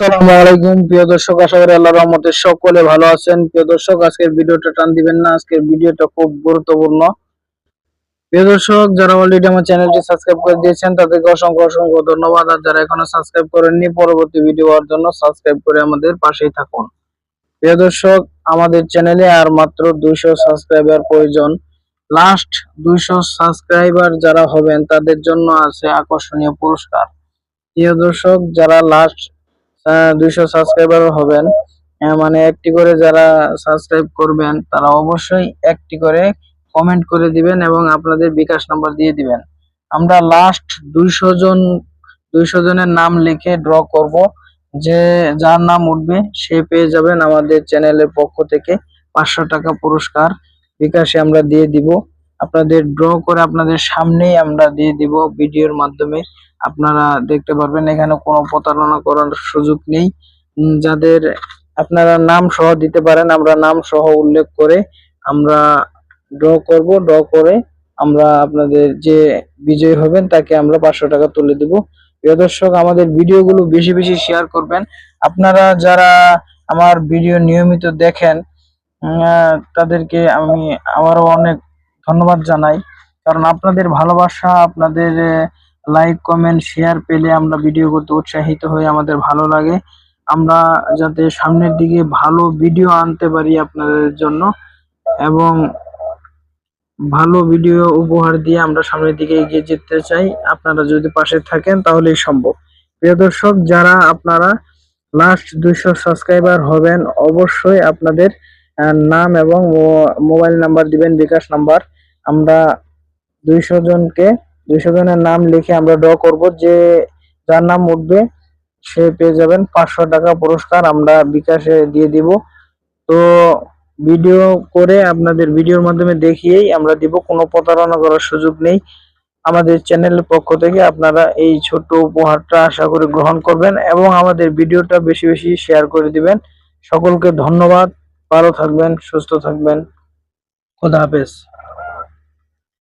আসসালামু আলাইকুম, প্রিয় দর্শক, আশা করি আল্লাহর রহমতে সকলে ভালো আছেন। প্রিয় দর্শক, আজকের ভিডিওটা টান দিবেন না, আজকের ভিডিওটা খুব গুরুত্বপূর্ণ। প্রিয় দর্শক, যারা অলরেডি আমার চ্যানেলটি সাবস্ক্রাইব করে দিয়েছেন, তাদেরকে অসংখ্য অসংখ্য ধন্যবাদ। আর যারা এখনও সাবস্ক্রাইব করেননি, পরবর্তী ভিডিও হওয়ার জন্য সাবস্ক্রাইব করে আমাদের পাশেই থাকুন। প্রিয় দর্শক, আমাদের চ্যানেলে আর মাত্র দুইশো সাবস্ক্রাইবার প্রয়োজন। লাস্ট দুইশো সাবস্ক্রাইবার যারা হবেন, তাদের জন্য আছে আকর্ষণীয় পুরস্কার। প্রিয় দর্শক, যারা লাস্ট দুইশো সাবস্ক্রাইবার হবেন। মানে একটি করে যারা সাবস্ক্রাইব করবেন, তারা অবশ্যই একটি করে কমেন্ট করে দিবেন এবং আপনাদের বিকাশ নাম্বার দিয়ে দিবেন। আমরা লাস্ট দুইশো জন, দুইশো জনের নাম লিখে ড্র করব। যে, যার নাম উঠবে, সে পেয়ে যাবেন আমাদের চ্যানেলের পক্ষ থেকে পাঁচশো টাকা পুরস্কার। বিকাশে আমরা দিয়ে দিব। আপনাদের ড্র করে আপনাদের সামনেই আমরা দিয়ে দিব ভিডিওর মাধ্যমে। আপনারা দেখতে পারবেন, এখানে কোনো প্রতারণা করার সুযোগ নেই। যাদের আপনারা নাম সহ দিতে পারেন, আমরা নাম সহ উল্লেখ করে আমরা ড্র করব। ড্র করে আমরা আপনাদের যে বিজয়ী হবেন, তাকে আমরা পাঁচশো টাকা তুলে দিব। প্রিয় দর্শক, আমাদের ভিডিওগুলো বেশি বেশি শেয়ার করবেন। আপনারা যারা আমার ভিডিও নিয়মিত দেখেন তাদেরকে আমি আবারও অনেক ধন্যবাদ জানাই। কারণ আপনাদের ভালোবাসা, আপনাদের লাইক কমেন্ট শেয়ার পেলে আমরা ভিডিও করতে উৎসাহিত হয়ে আমাদের ভালো লাগে। আমরা যাতে সামনের দিকে ভালো ভিডিও আনতে পারি আপনাদের জন্য এবং ভালো ভিডিও উপহার দিয়ে আমরা সামনের দিকে এগিয়ে যেতে চাই। আপনারা যদি পাশে থাকেন, তাহলেই সম্ভব। প্রিয় দর্শক, যারা আপনারা লাস্ট দুইশো সাবস্ক্রাইবার হবেন, অবশ্যই আপনাদের নাম এবং মোবাইল নাম্বার দিবেন, বিকাশ নাম্বার আমরা দুইশো জনকে দুইশো নাম লিখে আমরা ড্র করব যে যার নাম উঠবে, সে পেয়ে যাবেন পাঁচশো টাকা পুরস্কার আমরা বিকাশে দিয়ে দিব। তো ভিডিও করে আপনাদের ভিডিওর মাধ্যমে দেখিয়েই আমরা দিব, কোনো প্রতারণা করার সুযোগ নেই। আমাদের চ্যানেলের পক্ষ থেকে আপনারা এই ছোট্ট উপহারটা আশা করি গ্রহণ করবেন এবং আমাদের ভিডিওটা বেশি বেশি শেয়ার করে দিবেন। সকলকে ধন্যবাদ, ভালো থাকবেন, সুস্থ থাকবেন। খোদা হাফেজ।